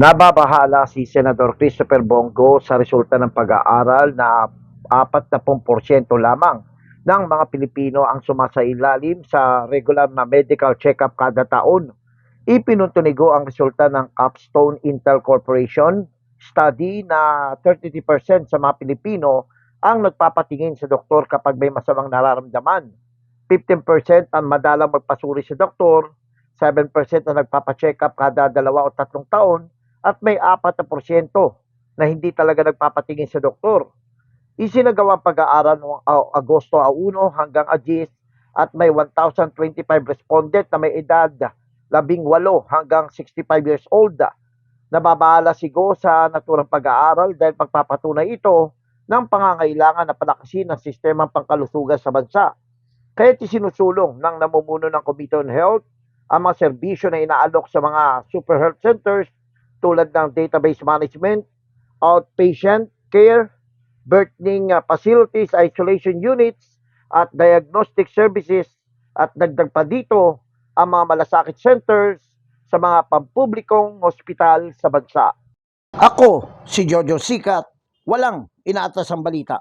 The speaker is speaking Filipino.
Nababahala si Senador Christopher Bongo sa resulta ng pag-aaral na 40% lamang ng mga Pilipino ang sumasailalim sa regular na medical check-up kada taon. Ipinuntunigo ang resulta ng Capstone Intel Corporation study na 33% sa mga Pilipino ang nagpapatingin sa doktor kapag may masamang nararamdaman. 15% ang madalang magpasuri sa doktor, 7% ang nagpapacheck up kada dalawa o tatlong taon, at may 4% na hindi talaga nagpapatingin sa doktor. Isinagawa pag-aaral noong Agosto 1 hanggang Agis at may 1,025 respondent na may edad 18 hanggang 65 years old. Nababahala si Go sa naturang pag-aaral dahil pagpapatunay ito ng pangangailangan na palakasin ang sistemang pangkalusugan sa bansa. Kaya sinusulong ng namumuno ng Committee on Health ang mga serbisyo na inaalok sa mga super health centers tulad ng database management, outpatient care, birthing uh, facilities, isolation units, at diagnostic services at dagdag pa dito ang mga malasakit centers sa mga pampublikong ospital sa bansa. Ako, si Jojo Sikat, walang inaatas ang balita.